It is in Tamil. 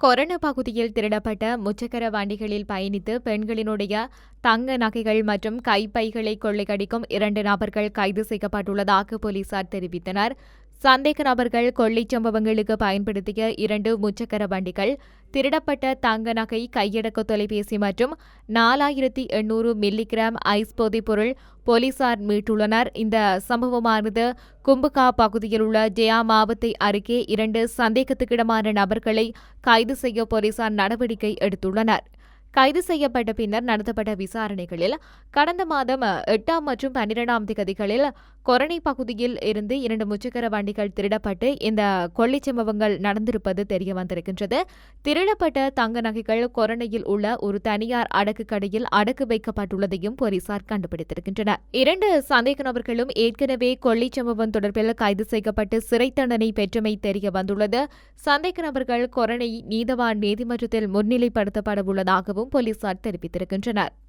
கொரோனா பகுதியில் திருடப்பட்ட முச்சக்கர வண்டிகளில் பயணித்து பெண்களினுடைய தங்க நகைகள் மற்றும் கைப்பைகளை கொள்ளையடிக்கும் இரண்டு நபர்கள் கைது செய்யப்பட்டுள்ளதாக போலீசார் தெரிவித்தனர். சந்தேக நபர்கள் கொள்ளைச் சம்பவங்களுக்கு பயன்படுத்திய இரண்டு முச்சக்கர வண்டிகள் திருடப்பட்ட தங்க நகை கையடக்க தொலைபேசி மற்றும் நாலாயிரத்தி எண்ணூறு மில்லிகிராம் ஐஸ் போதைப் பொருள் போலீசார் மீட்டுள்ளனர். இந்த சம்பவமானது கும்புகா பகுதியில் உள்ள ஜெயா மாவத்தை அருகே இரண்டு சந்தேகத்துக்கிடமான நபர்களை கைது செய்ய போலீசார் நடவடிக்கை எடுத்துள்ளனர். கைது செய்யப்பட்ட பின்னர் நடத்தப்பட்ட விசாரணைகளில் கடந்த மாதம் எட்டாம் மற்றும் பன்னிரெண்டாம் திகதிகளில் கொரணை பகுதியில் இருந்து இரண்டு முச்சக்கர வண்டிகள் திருடப்பட்டு இந்த கொள்ளைச் சம்பவங்கள் நடந்திருப்பது தெரிய வந்திருக்கின்றது. திருடப்பட்ட தங்க நகைகள் கொரணையில் உள்ள ஒரு தனியார் அடக்கு கடையில் அடக்கு வைக்கப்பட்டுள்ளதையும் போலீசார் கண்டுபிடித்திருக்கின்றனர். இரண்டு சந்தேக நபர்களும் ஏற்கனவே கொள்ளைச் சம்பவம் தொடர்பில் கைது செய்யப்பட்டு சிறை தண்டனை பெற்றமை தெரிய வந்துள்ளது. சந்தேக நபர்கள் கொரணை நீதவான் நீதிமன்றத்தில் முன்னிலைப்படுத்தப்பட உள்ளதாகவும் போலீசார் தெரிவித்திருக்கின்றனர்.